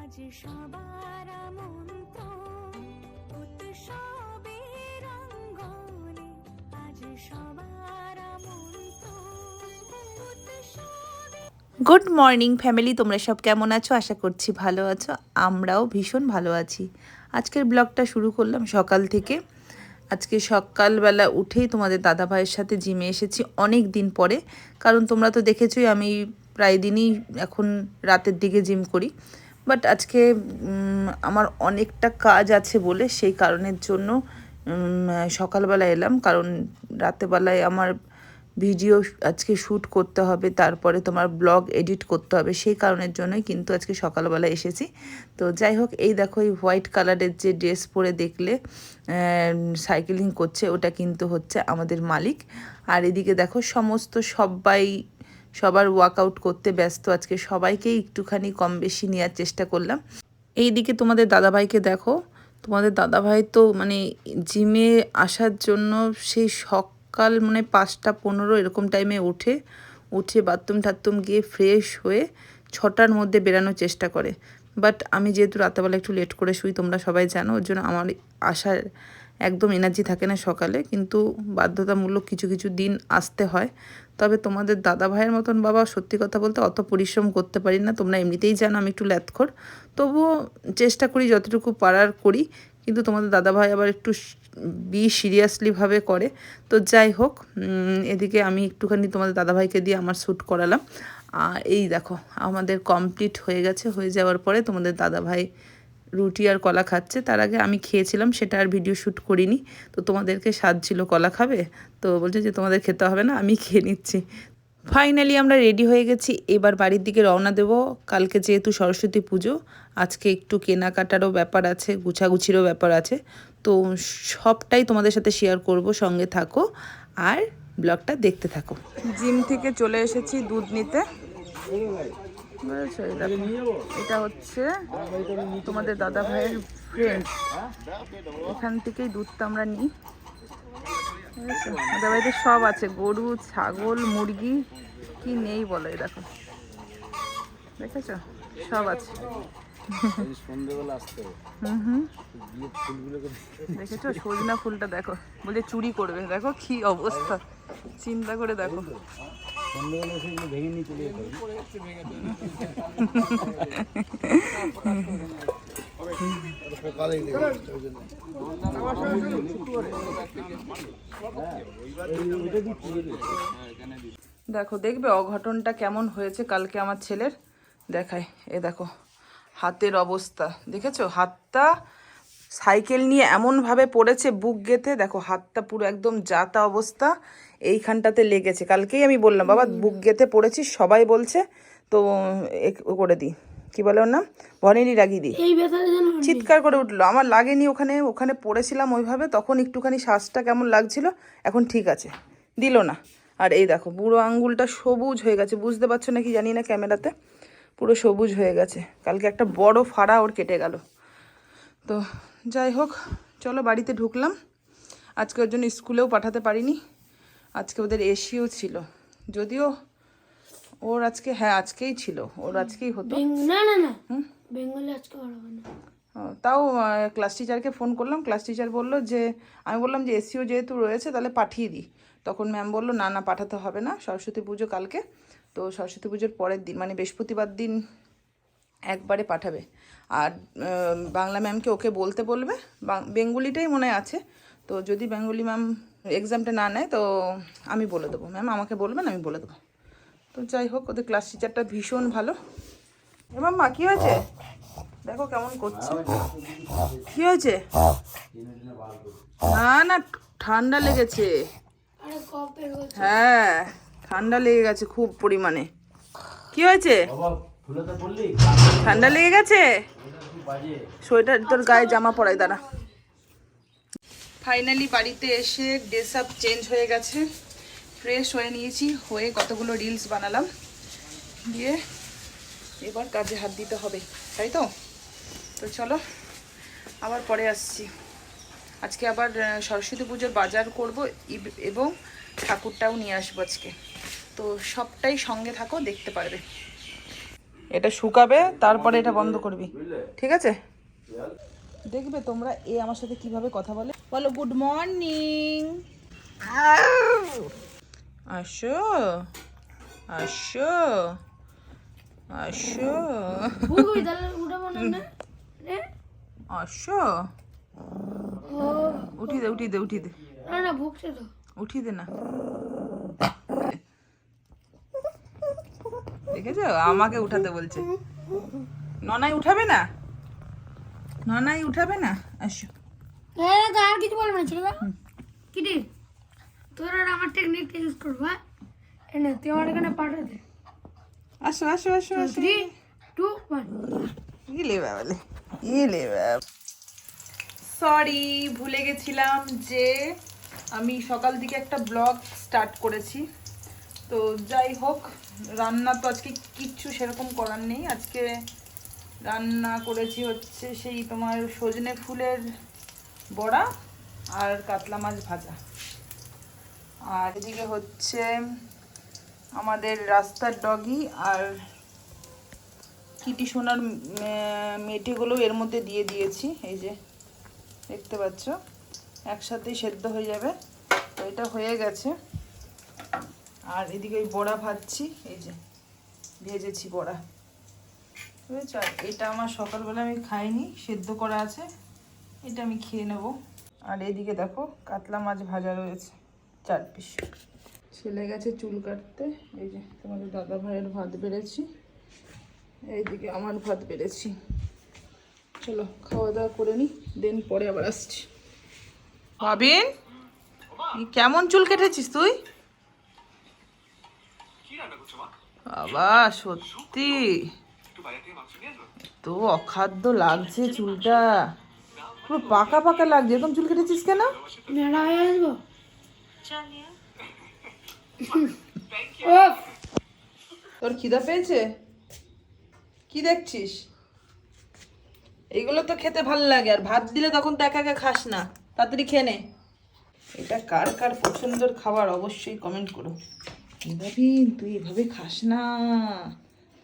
আজ সবার আজ সবার গুড মর্নিং ফ্যামিলি, তোমরা সব কেমন আছো? আশা করছি ভালো আছো। আমরাও ভীষণ ভালো আছি। আজকের ব্লগটা শুরু করলাম সকাল থেকে। আজকে সকালবেলা উঠেই তোমাদের দাদা ভাইয়ের সাথে জিমে এসেছি অনেক দিন পরে। কারণ তোমরা তো দেখেছোই আমি প্রায় দিনই এখন রাতের দিকে জিম করি। বাট আজকে আমার অনেকটা কাজ আছে বলে সেই কারণের জন্য সকালবেলা এলাম। কারণ রাতেবেলায় আমার ভিডিও আজকে শ্যুট করতে হবে, তারপরে তোমার ব্লগ এডিট করতে হবে, সেই কারণের জন্যই কিন্তু আজকে সকালবেলা এসেছি। তো যাই হোক, এই দেখো, এই হোয়াইট কালারের যে ড্রেস পরে দেখলে সাইকেলিং করছে, ওটা কিন্তু হচ্ছে আমাদের মালিক। আর এদিকে দেখো, সমস্ত সবাই সবার ওয়ার্কআউট করতে ব্যস্ত। আজকে সবাইকেই একটুখানি কম বেশি নেওয়ার চেষ্টা করলাম। এই দিকে তোমাদের দাদাভাইকে দেখো। তোমাদের দাদাভাই তো মানে জিমে আসার জন্য সেই সকাল মানে পাঁচটা পনেরো এরকম টাইমে উঠে উঠে বাথরুম টাথরুম গিয়ে ফ্রেশ হয়ে ছটার মধ্যে বেরানোর চেষ্টা করে। বাট আমি যেহেতু রাতেবেলা একটু লেট করে শুই, তোমরা সবাই জানো, ওর জন্য আমার আসার একদম এনার্জি থাকে না সকালে। কিন্তু বাধ্যতামূলক কিছু কিছু দিন আসতে হয়। তবে তোমাদের দাদা ভাইয়ের মতন বাবা সত্যি কথা বলতে অত পরিশ্রম করতে পারি না। তোমরা এমনিতেই জানো আমি একটু ল্যাথখর তবুও চেষ্টা করি যতটুকু পারার করি, কিন্তু তোমাদের দাদা ভাই আবার একটু বি সিরিয়াসলিভাবে করে। তো যাই হোক এদিকে আমি একটুখানি তোমাদের দাদাভাইকে দিয়ে আমার শ্যুট করালাম। আর এই দেখো, আমাদের কমপ্লিট হয়ে গেছে। হয়ে যাওয়ার পরে তোমাদের দাদাভাই রুটি আর কলা খাচ্ছে, তার আগে আমি খেয়েছিলাম, সেটা আর ভিডিও শ্যুট করিনি। তো তোমাদেরকে স্বাদ সাজছিল কলা খাবে? তো বলছে যে তোমাদের খেতে হবে না, আমি খেয়ে নিচ্ছি। ফাইনালি আমরা রেডি হয়ে গেছি, এবার বাড়ির দিকে রওনা দেব। কালকে যেহেতু সরস্বতী পুজো, আজকে একটু কেনাকাটারও ব্যাপার আছে, গুছাগুছিরও ব্যাপার আছে। তো সবটাই তোমাদের সাথে শেয়ার করব, সঙ্গে থাকো আর ব্লগটা দেখতে থাকো। জিম থেকে চলে এসেছি দুধ নিতে। এটা হচ্ছে তোমাদের দাদা ভাইয়ের ফ্রেন্ড এখান থেকেই দুধটা আমরা নিই? আমাদের বাড়িতে সব আছে, গরু, ছাগল, মুরগি, কি নেই বলো, এই দেখো। দেখেছ? সব আছে। দেখেছ? সজনা ফুলটা দেখো। বলে চুরি করবে। দেখো কি অবস্থা। চিন্তা করে দেখো। যেতে দেখো, দেখবে অঘটনটা কেমন হয়েছে কালকে আমার ছেলের? দেখায় এ দেখো, হাতের অবস্থা। দেখেছ? হাতটা সাইকেল নিয়ে এমনভাবে পড়েছে, বুক গেতে দেখো, হাতটা পুরো একদম জাতা অবস্থা। এইখানটাতে লেগেছে। কালকেই আমি বললাম বাবা বুক গেতে পড়েছি সবাই বলছে তো করে দিই কি বলে ওর নাম? ভনেরি রাগি দিই চিৎকার করে উঠল। আমার লাগেনি ওখানে ওখানে পড়েছিলাম ওইভাবে তখন একটুখানি শ্বাসটা কেমন লাগছিল এখন ঠিক আছে। দিল না। আর এই দেখো বুড়ো আঙ্গুলটা সবুজ হয়ে গেছে বুঝতে পারছ নাকি জানি না ক্যামেরাতে? পুরো সবুজ হয়ে গেছে। কালকে একটা বড় ফাড়া ওর কেটে গেল। তো যাই হোক চলো বাড়িতে ঢুকলাম। আজকে ওর জন্য স্কুলেও পাঠাতে পারিনি। আজকে ওদের এসিও ছিল। যদিও ওর আজকে হ্যাঁ আজকেই ছিল। ওর আজকেই হতো। না না না। বেঙ্গলে আজকে না। তাও ক্লাস টিচারকে ফোন করলাম। ক্লাস টিচার বলল যে আমি বললাম যে এসিও যেহেতু রয়েছে তাহলে পাঠিয়ে দিই। তখন ম্যাম বলল না না পাঠাতে হবে না। সরস্বতী পুজো কালকে। তো সরস্বতী পুজোর পরের দিন মানে বৃহস্পতিবার দিন একবারে পাঠাবে। আর বাংলা ম্যামকে ওকে বলতে বলবে। বাং- বেঙ্গলিটাই মনে আছে। তো যদি বেঙ্গলি ম্যাম এক্সামটা না নেয় তো আমি বলে দেবো। ম্যাম আমাকে বলবেন আমি বলে দেবো। তো যাই হোক ওদের ক্লাস টিচারটা ভীষণ ভালো। এবার মা কী হয়েছে? দেখো কেমন করছে। কি হয়েছে? না না ঠান্ডা লেগেছে। হ্যাঁ ঠান্ডা লেগে গেছে খুব পরিমাণে। কি হয়েছে? ঠান্ডা লেগে গেছে? সোয়েটার তোর গায়ে জামা পরাই দাঁড়া। ফাইনালি বাড়িতে এসে ড্রেস আপ চেঞ্জ হয়ে গেছে। ফ্রেশ হয়ে নিয়েছি, হয়ে কতগুলো রিলস বানালাম। দিয়ে এবার কাজে হাত দিতে হবে, তাই তো? তো চলো, আবার পরে আসছি। আজকে আবার সরস্বতী পুজোর বাজার করব এবং ঠাকুরটাও নিয়ে আসব আজকে। তো সবটাই সঙ্গে থাকো, দেখতে পারবে। এটা শুকাবে, তারপরে এটা বন্ধ করবি। ঠিক আছে? দেখবে তোমরা এ আমার সাথে কীভাবে কথা বলে। বলো, গুড মর্নিং। আসো আসো আসো? আসো। উঠি দে উঠি দে উঠি দে। উঠি দে না। দেখেছ? আমাকে উঠাতে বলছে। ননাই উঠাবে না? ননাই উঠাবে না? আসো। হ্যাঁ তো আর কিছু বলবে না ছেলে কি রে? তোর আর আমার টেকনিক ইউজ করব হ্যাঁ? এনে তুই আমার এখানে পাঠা দে। আসো আসো আসো আসো। থ্রি টু ওয়ান ইলে বাবালে ইলে বাব সরি ভুলে গেছিলাম যে আমি সকাল দিকে একটা ব্লগ স্টার্ট করেছি। তো যাই হোক রান্না তো আজকে কিচ্ছু সেরকম করার নেই। আজকে রান্না করেছি হচ্ছে সেই তোমার সজনে ফুলের বড়া আর কাতলা মাছ ভাজা। আর এদিকে হচ্ছে আমাদের রাস্তার ডগি আর কিটি সোনার মেটেগুলো এর মধ্যে দিয়ে দিয়েছি, এই যে দেখতে পাচ্ছ, একসাথেই সেদ্ধ হয়ে যাবে, তো এটা হয়ে গেছে। আর এদিকে ওই বড়া ভাজছি, এই যে ভেজেছি বড়া। বুঝেছ? এটা আমার সকালবেলা আমি খাইনি সেদ্ধ করা আছে এটা আমি খেয়ে নেব। আর এদিকে দেখো কাতলা মাছ ভাজা রয়েছে চার পিস। ছেলে গেছে চুল কাটতে এই যে তোমাদের দাদা ভাইয়ের ভাত বেড়েছি এইদিকে আমার ভাত বেড়েছি। চলো খাওয়া দাওয়া করে নি দেন পরে আবার আসছি। ভাবিন কেমন চুল কেটেছিস তুই? বাবা সত্যি। তো অখাদ্য লাগছে চুলটা। পুরো পাকা পাকা লাগছে। এরকম চুল কেটেছিস কেন? তোর খিদা পেয়েছে? কি দেখছিস? এইগুলো তো খেতে ভালো লাগে আর ভাত দিলে তখন তো একা একা খাস না। তাড়াতাড়ি খেয়ে নে। এটা কার কার পছন্দের খাবার? অবশ্যই কমেন্ট করো। ভাবিন তুই এভাবে খাস না।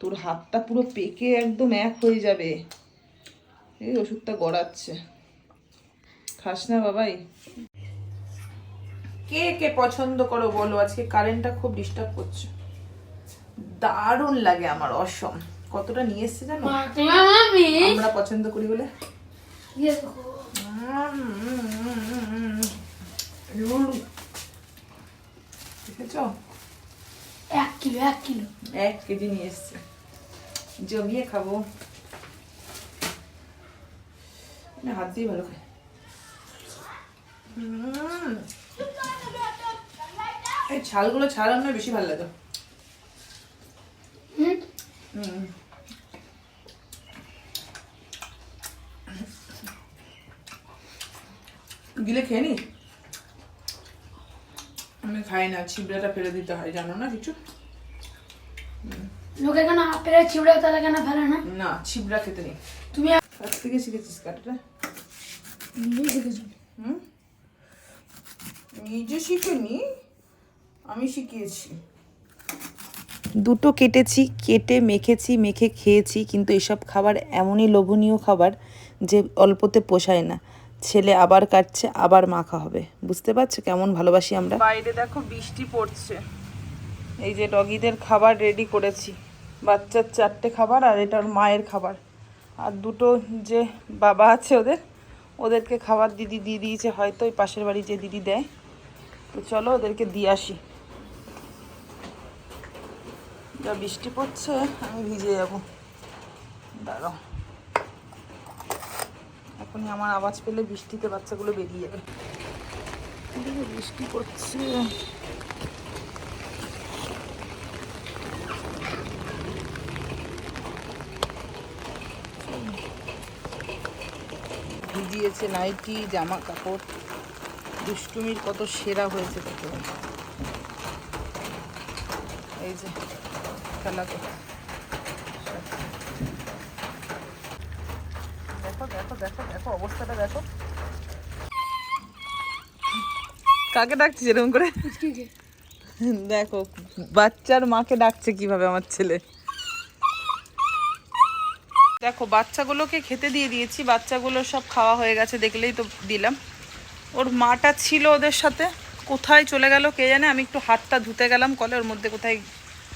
তোর হাতটা পুরো পেকে একদম এক হয়ে যাবে। এই ওষুধটা গড়াচ্ছে। খাস না বাবাই। কে কে পছন্দ করো বলো? আজকে কারেন্টটা খুব ডিস্টার্ব করছে। দারুণ লাগে আমার অসম। কতটা নিয়ে এসছে জানো? আমরা পছন্দ করি বলে। ইয়ে দেখো। দেখেছ? এক কিলো এক কিলো। এক কেজি নিয়ে এসছে। জমিয়ে খাব। না হাত দিয়ে ভালো উম। এই ছালগুলো ছাড়ানো বেশি ভালো লাগে হুম। গিলে খেয়ে নি? আমি খাই না ছিবড়াটা ফেলে দিতে হয় জানো না কিছু? লোকে কেন আপেলের চিবড়ে তাহলে কেন ফেলে না? না ছিবড়া খেতে নেই। তুমি কাছ থেকে শিখেছিস কাটটা শিখেছো। হুম? নিজে শিখিনি আমি শিখিয়েছি। দুটো কেটেছি কেটে মেখেছি মেখে খেয়েছি কিন্তু এসব খাবার এমনই লোভনীয় খাবার যে অল্পতে পোষায় না। ছেলে আবার কাটছে, আবার মাখা হবে। বুঝতে পারছ কেমন ভালোবাসি আমরা? বাইরে দেখো বৃষ্টি পড়ছে। এই যে ডগিদের খাবার রেডি করেছি। বাচ্চার চারটে খাবার আর এটা ওর মায়ের খাবার। আর দুটো যে বাবা আছে ওদের, ওদেরকে খাবার দিদি দিয়ে দিয়েছে, হয়তো ওই পাশের বাড়ি যে দিদি দেয়। তো চলো ওদেরকে দিয়ে আসি। যা বৃষ্টি পড়ছে, আমি ভিজে যাব। দাঁড়াও। এখনই আমার আওয়াজ পেলে বৃষ্টিতে বাচ্চাগুলো বেরিয়ে যাবে। বৃষ্টি পড়ছে। ভিজিয়েছে নাইটি জামা কাপড় দুষ্টুমির কত সেরা হয়েছে এই যে, খেলা দেখো দেখো দেখো দেখো অবস্থাটা দেখো। কাকে ডাকছিস এরকম করে? দেখো বাচ্চার মাকে ডাকছে কীভাবে আমার ছেলে? দেখো বাচ্চাগুলোকে খেতে দিয়ে দিয়েছি বাচ্চাগুলো সব খাওয়া হয়ে গেছে দেখলেই তো দিলাম। ওর মাটা ছিল ওদের সাথে কোথায় চলে গেল কে জানে আমি একটু হাতটা ধুতে গেলাম কলে ওর মধ্যে কোথায়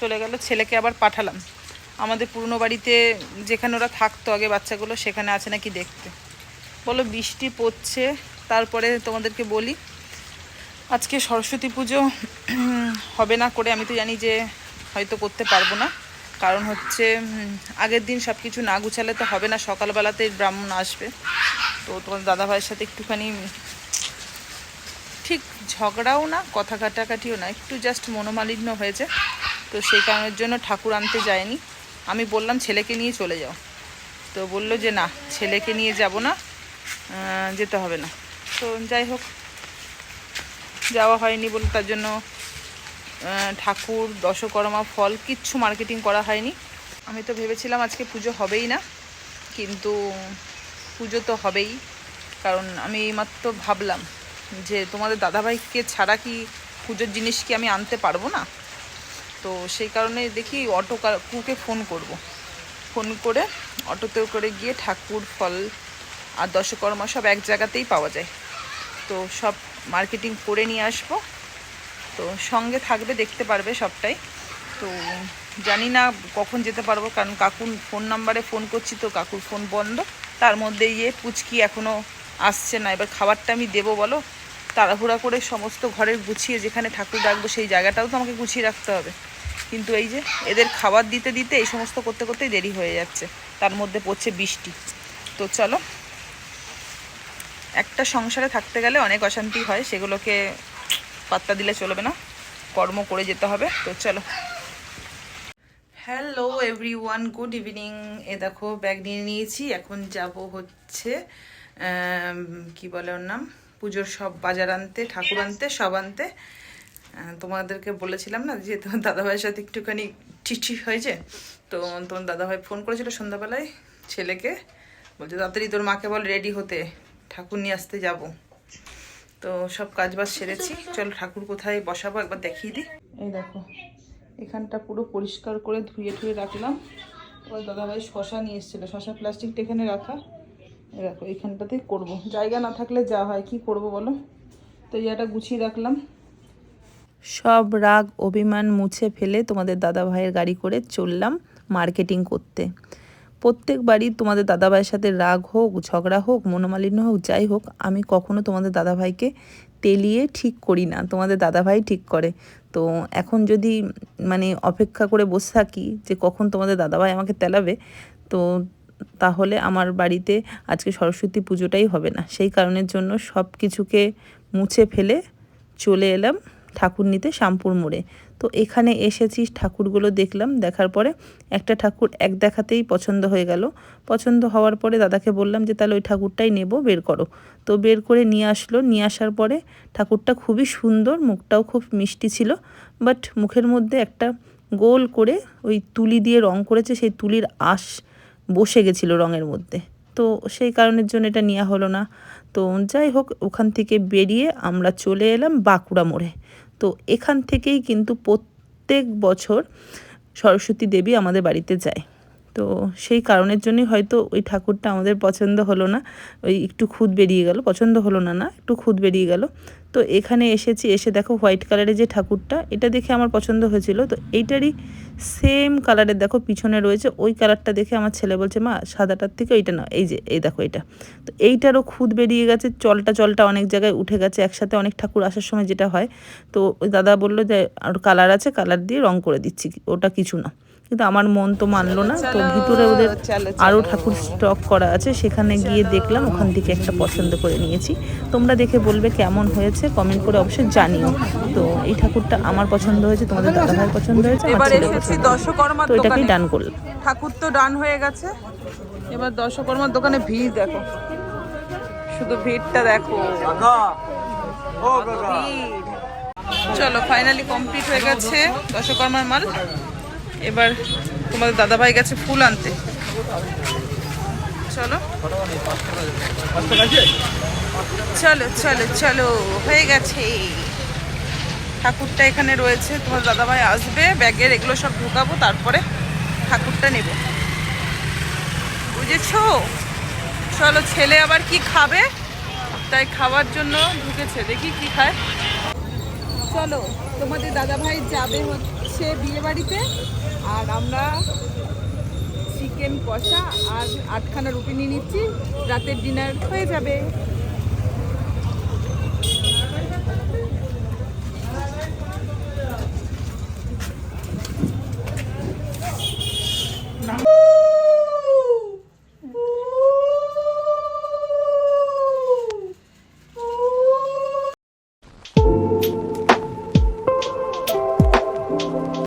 চলে গেল ছেলেকে আবার পাঠালাম। আমাদের পুরনো বাড়িতে যেখানে ওরা থাকতো, আগে বাচ্চাগুলো সেখানে আছে নাকি দেখতে। বলো, বৃষ্টি পড়ছে, তারপরে তোমাদেরকে বলি, আজকে সরস্বতী পুজো হবে না করে আমি তো জানি যে হয়তো করতে পারব না। কারণ হচ্ছে আগের দিন সব কিছু না গুছালে তো হবে না সকালবেলাতেই ব্রাহ্মণ আসবে। তো তোমার দাদা ভাইয়ের সাথে একটুখানি ঠিক ঝগড়াও না, কথা কাটাকাটিও না, একটু জাস্ট মনোমালিন্য হয়েছে। তো সেই কারণের জন্য ঠাকুর আনতে যায়নি। আমি বললাম, ছেলেকে নিয়ে চলে যাও। তো বলল যে, না, ছেলেকে নিয়ে যাব না যেতে হবে না। তো যাই হোক, যাওয়া হয়নি বলে তার জন্য ঠাকুর, দশকর্মা, ফল কিচ্ছু মার্কেটিং করা হয়নি। আমি তো ভেবেছিলাম আজকে পুজো হবেই না, কিন্তু পুজো তো হবেই। কারণ আমি এইমাত্র ভাবলাম যে, তোমাদের দাদাভাইকে ছাড়া কি পুজোর জিনিস কি আমি আনতে পারব না? তো সেই কারণে দেখি অটো কুকে ফোন করব। ফোন করে অটোতে করে গিয়ে ঠাকুর, ফল আর দশকর্মা সব এক জায়গাতেই পাওয়া যায়। তো সব মার্কেটিং করে নিয়ে আসব। তো সঙ্গে থাকবে, দেখতে পারবে সবটাই। তো জানি না কখন যেতে পারব, কারণ কাকুর ফোন নাম্বারে ফোন করছি তো কাকুর ফোন বন্ধ। তার মধ্যে ইয়ে পুচকি এখনও আসছে না। এবার খাবারটা আমি দেবো, বলো? তাড়াহুড়া করে সমস্ত ঘরের গুছিয়ে যেখানে ঠাকুর রাখব সেই জায়গাটাও তো আমাকে গুছিয়ে রাখতে হবে। কিন্তু এই যে এদের খাবার দিতে দিতে এই সমস্ত করতে করতেই দেরি হয়ে যাচ্ছে। তার মধ্যে পড়ছে বৃষ্টি। তো চলো, একটা সংসারে থাকতে গেলে অনেক অশান্তি হয়, সেগুলোকে পাত্তা দিলে চলবে না, কর্ম করে যেতে হবে। তো চলো। Hello everyone good evening এ দেখো ব্যাগ নিয়ে নিয়েছি, এখন যাব হচ্ছে কি বলে ওর নাম? পুজোর সব বাজার আনতে, ঠাকুর আনতে, সব আনতে। তোমাদেরকে বলেছিলাম না যে তোমার দাদাভাইয়ের সাথে একটুখানি চিঠি হয়েছে? তো তোমার দাদাভাই ফোন করেছিল সন্ধ্যাবেলায় ছেলেকে। বলছে, তাড়াতাড়ি তোর মাকে বল রেডি হতে। ঠাকুর নিয়ে আসতে যাব। তো সব কাজ বাজ সেরেছি। চল ঠাকুর কোথায় বসাবো একবার দেখিয়ে দিই। এই দেখো, এখানটা পুরো পরিষ্কার করে ধুয়ে ধুয়ে রাখলাম। এবার দাদাভাই শশা নিয়ে এসেছিল। শশা প্লাস্টিকটা এখানে রাখা। দেখো এইখানটাতেই করব। জায়গা না থাকলে যা হয়, কি করব বলো? তো এই জায়গাটা গুছিয়ে রাখলাম। সব রাগ, অভিমান মুছে ফেলে তোমাদের দাদা ভাইয়ের গাড়ি করে চললাম মার্কেটিং করতে। প্রত্যেকবারই তোমাদের দাদাভাইয়ের সাথে রাগ হোক, ঝগড়া হোক, মনোমালিন্য হোক, যাই হোক, আমি কখনো তোমাদের দাদাভাইকে তেলিয়ে ঠিক করি না। তোমাদের দাদাভাই ঠিক করে। তো এখন যদি মানে অপেক্ষা করে বসে থাকি যে কখন তোমাদের দাদাভাই আমাকে তেলাবে, তো তাহলে আমার বাড়িতে আজকে সরস্বতী পুজোটাই হবে না। সেই কারণের জন্য সব কিছুকে মুছে ফেলে চলে এলাম ঠাকুর নিতে শ্যামপুর মোড়ে। তো এখানে এসেছি, ঠাকুরগুলো দেখলাম, দেখার পরে একটা ঠাকুর এক দেখাতেই পছন্দ হয়ে গেল। পছন্দ হওয়ার পরে দাদাকে বললাম যে, তাহলে ওই ঠাকুরটাই নেব, বের করো। তো বের করে নিয়ে আসলো। নিয়ে আসার পরে ঠাকুরটা খুবই সুন্দর, মুখটাও খুব মিষ্টি ছিল, বাট মুখের মধ্যে একটা গোল করে ওই তুলি দিয়ে রং করেছে, সেই তুলির আশ বসে গেছিল রঙের মধ্যে। তো সেই কারণের জন্য এটা নেওয়া হলো না। তো যাই হোক, ওখান থেকে বেরিয়ে আমরা চলে এলাম বাঁকুড়া মোড়ে। তো এখান থেকেই কিন্তু প্রত্যেক বছর সরস্বতী দেবী আমাদের বাড়িতে যায়। তো সেই কারণের জন্যই হয়তো ওই ঠাকুরটা আমাদের পছন্দ হলো না। ওই একটু খুদ বেরিয়ে গেল, পছন্দ হলো না না, একটু খুদ বেরিয়ে গেল। তো এখানে এসেছি, এসে দেখো হোয়াইট কালারের যে ঠাকুরটা, এটা দেখে আমার পছন্দ হয়েছিল। তো এইটারই সেম কালারের দেখো পিছনে রয়েছে, ওই কালারটা দেখে আমার ছেলে বলছে, মা, সাদাটার থেকে এইটা না এই যে, এই দেখো এটা। তো এইটারও খুদ বেরিয়ে গেছে, চলটা চলটা অনেক জায়গায় উঠে গেছে, একসাথে অনেক ঠাকুর আসার সময় যেটা হয়। তো দাদা বলল যে, আর কালার আছে, কালার দিয়ে রং করে দিচ্ছি, ওটা কিছু না। কিন্তু আমার মন তো মানলো না। তো ভিতরে ওদের আরও ঠাকুর স্টক করা আছে সেখানে গিয়ে দেখলাম ওখান থেকে একটা পছন্দ করে নিয়েছি। তোমরা দেখে বলবে কেমন হয়েছে কমেন্ট করে অবশ্যই জানিও। তো এই ঠাকুরটা আমার পছন্দ হয়েছে তোমাদের দাদা ভাইয়ের পছন্দ হয়েছে আমার পছন্দ তো এটাকেই ডান করলাম। ঠাকুর তো ডান হয়ে গেছে। এবার দশকর্মার দোকানে ভিড় দেখো। শুধু ভিড়টা দেখো। চলো ফাইনালি কমপ্লিট হয়ে গেছে দশকর্মার মাল। এবার তোমাদের দাদাভাই গেছে ফুল আনতে। চলো। চলো চলো চলো, হয়ে গেছে। ঠাকুরটা এখানে রয়েছে, তোমার দাদাভাই আসবে, ব্যাগের এগুলো সব ঢুকাবো, তারপরে ঠাকুরটা নেব। বুঝেছ? চলো, ছেলে আবার কি খাবে? তাই খাওয়ার জন্য ঢুকেছে। দেখি কি খায়। চলো, তোমাদের দাদা ভাই যাবে হচ্ছে। বিয়ে বাড়িতে, আর আমরা চিকেন কষা আর আটখানা রুটি নিয়ে নিচ্ছি। রাতের ডিনার হয়ে যাবে।